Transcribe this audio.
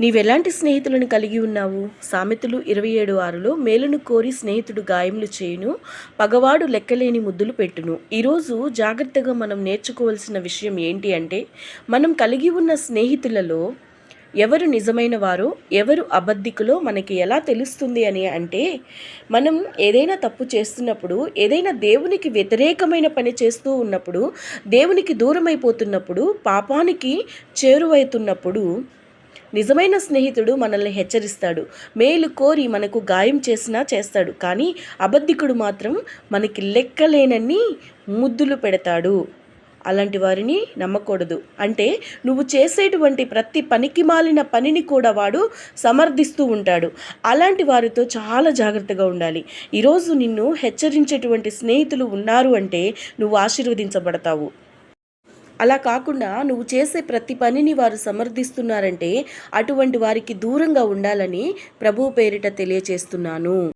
నీవెలాంటి స్నేహితులను కలిగి ఉన్నావు? సామెతలు ఇరవై ఏడు ఆరులో మేలును కోరి స్నేహితుడు గాయములు చేయును పగవాడు లెక్కలేని ముద్దులు పెట్టును. ఈరోజు జాగ్రత్తగా మనం నేర్చుకోవాల్సిన విషయం ఏంటి అంటే మనం కలిగి ఉన్న స్నేహితులలో ఎవరు నిజమైన వారో ఎవరు అబద్ధికులో మనకి ఎలా తెలుస్తుంది అని అంటే మనం ఏదైనా తప్పు చేస్తున్నప్పుడు ఏదైనా దేవునికి వ్యతిరేకమైన పని చేస్తూ ఉన్నప్పుడు దేవునికి దూరమైపోతున్నప్పుడు పాపానికి చేరువైతున్నప్పుడు నిజమైన స్నేహితుడు మనల్ని హెచ్చరిస్తాడు. మేలు కోరి మనకు గాయం చేసినా చేస్తాడు. కానీ అబద్ధికుడు మాత్రం మనకి లెక్కలేనన్ని ముద్దులు పెడతాడు. అలాంటి వారిని నమ్మకూడదు. అంటే నువ్వు చేసేటువంటి ప్రతి పనికి మాలిన పనిని కూడా వాడు సమర్థిస్తూ ఉంటాడు. అలాంటి వారితో చాలా జాగ్రత్తగా ఉండాలి. ఈరోజు నిన్ను హెచ్చరించేటువంటి స్నేహితులు ఉన్నారు అంటే నువ్వు ఆశీర్వదించబడతావు. అలా కాకుండా నువ్వు చేసే ప్రతి పనిని వారు సమర్థిస్తున్నారంటే అటువంటి వారికి దూరంగా ఉండాలని ప్రభువు పేరిట తెలియచేస్తున్నాను.